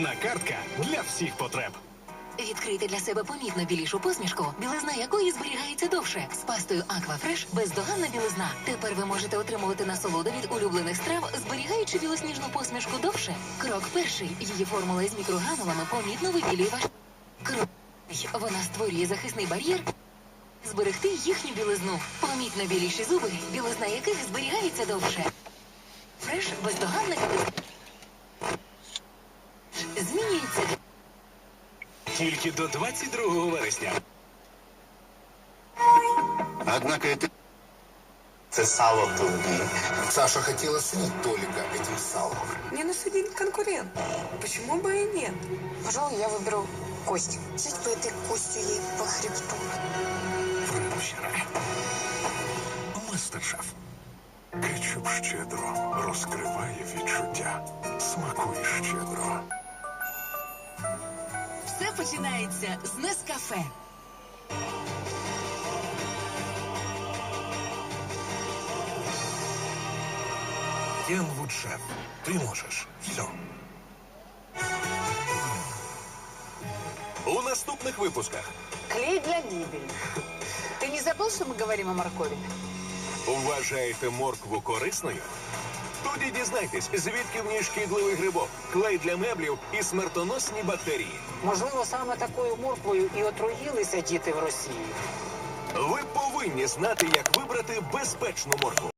Одна картка для всіх потреб. Відкрийте для себе помітно білішу посмішку, білизна якої зберігається довше. З пастою Aquafresh бездоганна білизна. Тепер ви можете отримувати насолоду від улюблених страв, зберігаючи білосніжну посмішку довше. Крок перший. Її формула із мікрогранулами помітно вибілює ваш крок. Вона створює захисний бар'єр. Зберегти їхню білизну. Помітно біліші зуби, білизна яких зберігається довше. Фреш бездоганна білизна. Тільки до 22 вересня. Однако это... Це сало тобі. Саша хотела слить Толика этим салом. Мне нас один конкурент. Почему бы и нет? Пожалуй, я выберу кость. Чуть бы этой костью ей по хребту. Прем'єра. Мастер-шеф. Кетчуп щедро розкриває відчуття. Смакує щедро. Починається з Нескафе. Кенвуд шеф. Ти можеш. Все. У наступних випусках Клей для гибели. Ты не забыл, что мы говорим о моркови? вважаєте моркву корисною? Тоді дізнайтесь, звідки в ній шкідливий грибок, клей для меблів і смертоносні бактерії. Можливо, саме такою морквою і отруїлися діти в Росії. Ви повинні знати, як вибрати безпечну моркву.